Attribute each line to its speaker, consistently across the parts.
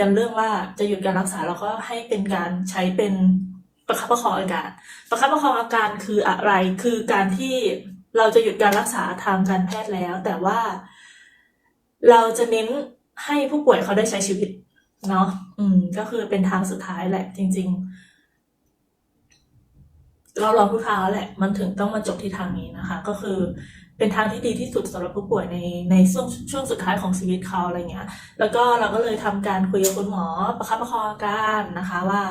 Speaker 1: กันเรื่องว่าจะหยุดการรักษาแล้วก็ให้เป็นการใช้เป็นประคับประคองอาการ ประคับประคองอาการคืออะไร คือการที่เราจะหยุดการรักษาทางการแพทย์แล้ว แต่ว่าเราจะเน้นให้ผู้ป่วยเขาได้ใช้ชีวิตเนาะ อืม ก็คือเป็นทางสุดท้ายแหละจริง ๆ เราลองทุกทางแล้วแหละ มันถึงต้องมาจบที่ทางนี้นะคะ ก็คือเป็นทางที่ดีที่สุดสำหรับผู้ป่วยในในช่วงช่วงสุดท้ายของชีวิตเขาอะไรเงี้ย แล้วก็เราก็เลยทำการคุยกับคุณหมอประคับประคองอาการนะคะว่า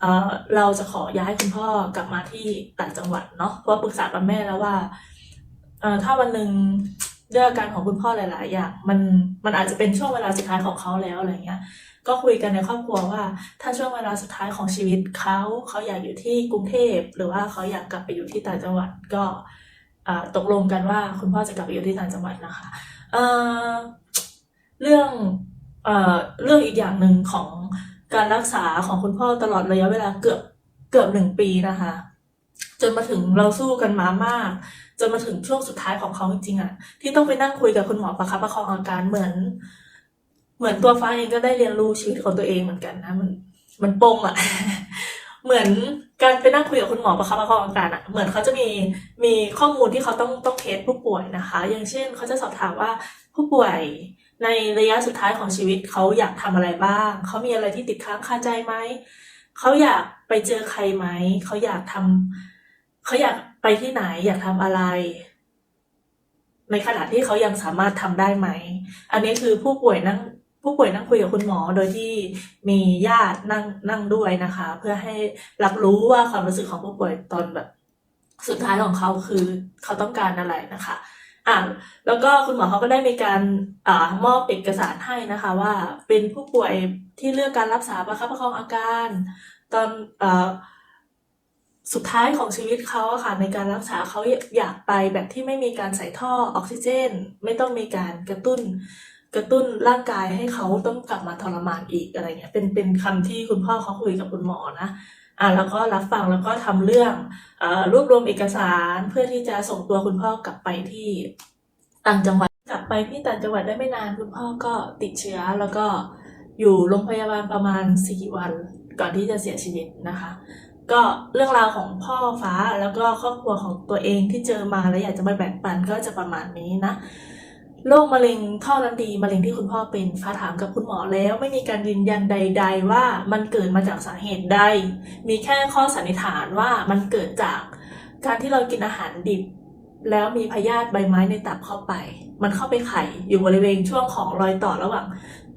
Speaker 1: เออเราจะขอย้ายคุณพ่อกลับมาที่ต่างจังหวัดเนาะเพราะปรึกษากับแม่แล้วว่าเออถ้าวันหนึ่งเรื่องอาการของคุณพ่อหลาย ๆ อย่างมันมันอาจจะเป็นช่วงเวลาสุดท้ายของเขาแล้วอะไรเงี้ย ก็คุยกันในครอบครัวว่า ถ้าช่วงเวลาสุดท้ายของชีวิตเขาเขาอยากอยู่ที่กรุงเทพ หรือว่าเขาอยากกลับไปอยู่ที่ต่างจังหวัดก็ตกลงกันว่าคุณพ่อจะกลับไปอยู่ที่ต่างจังหวัดนะคะเเรื่องเอเรื่องอีกอย่างหนึ่งของการรักษาของคุณพ่อตลอดระยะเวลาเกือบเกือบหนึ่งปีนะคะ จนมาถึงเราสู้กันมามาก จนมาถึงช่วงสุดท้ายของเขาจริงๆอะที่ต้องไปนั่งคุยกับคุณหมอประคับประคองอาการเหมือน เหมือนตัวฟ้าเองก็ได้เรียนรู้ชีวิตของตัวเองเหมือนกันนะมันมันปงอะเหมือนการไปนั่งคุยกับคุณหมอประคับประคองอาการอะเหมือนเขาจะมีมีข้อมูลที่เขาต้องต้องเทสผู้ป่วยนะคะ อย่างเช่นเขาจะสอบถามว่าผู้ป่วยในระยะสุดท้ายของชีวิตเขาอยากทำอะไรบ้าง เขามีอะไรที่ติดค้างคาใจไหม เขาอยากไปเจอใครไหม เขาอยากทำเขาอยากไปที่ไหน อยากทำอะไร ในขณะที่เขายังสามารถทำได้ไหม อันนี้คือผู้ป่วยนั่ง ผู้ป่วยนั่งคุยกับคุณหมอโดยที่มีญาตินั่งนั่งด้วยนะคะ เพื่อให้รับรู้ว่าความรู้สึกของผู้ป่วยตอนแบบสุดท้ายของเขาคือเขาต้องการอะไรนะคะอ่าแล้วก็คุณหมอเขาก็ได้มีการอ่ามอบเอกสารให้นะคะว่าเป็นผู้ป่วยที่เลือกการรักษาประคับประคองอาการ ตอนอ่อสุดท้ายของชีวิตเขาค่ะในการรักษาเขาอยากไปแบบที่ไม่มีการใส่ท่อออกซิเจน ไม่ต้องมีการกระตุ้น กระตุ้นร่างกายให้เขาต้องกลับมาทรมานอีกอะไรเงี้ยเป็นเป็นคำที่คุณพ่อเขาคุยกับคุณหมอนะอ่าแล้วก็รับฟังแล้วก็ทำเรื่องอ่อรวบรวมเอกสารเพื่อที่จะส่งตัวคุณพ่อกลับไปที่ต่างจังหวัดกลับไปที่ต่างจังหวัดได้ไม่นานคุณพ่อก็ติดเชื้อแล้วก็อยู่โรงพยาบาลประมาณสี่วันก่อนที่จะเสียชีวิตนะคะ ก็เรื่องราวของพ่อฟ้าแล้วก็ครอบครัวของตัวเองที่เจอมาแล้วอยากจะมาแบ่งปันก็จะประมาณนี้นะ โรคมะเร็งท่อน้ำดีมะเร็งที่คุณพ่อเป็นฟ้าถามกับคุณหมอแล้ว ไม่มีการยืนยันใด ๆ ว่ามันเกิดมาจากสาเหตุใด มีแค่ข้อสันนิษฐานว่ามันเกิดจากการที่เรากินอาหารดิบ แล้วมีพยาธิใบไม้ในตับเข้าไป มันเข้าไปไข่อยู่บริเวณช่วงของรอยต่อระหว่าง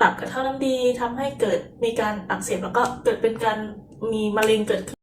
Speaker 1: ตับกับท่อน้ำดีทำให้เกิดมีการอักเสบแล้วก็เกิดเป็นการมีมะเร็งเกิดขึ้น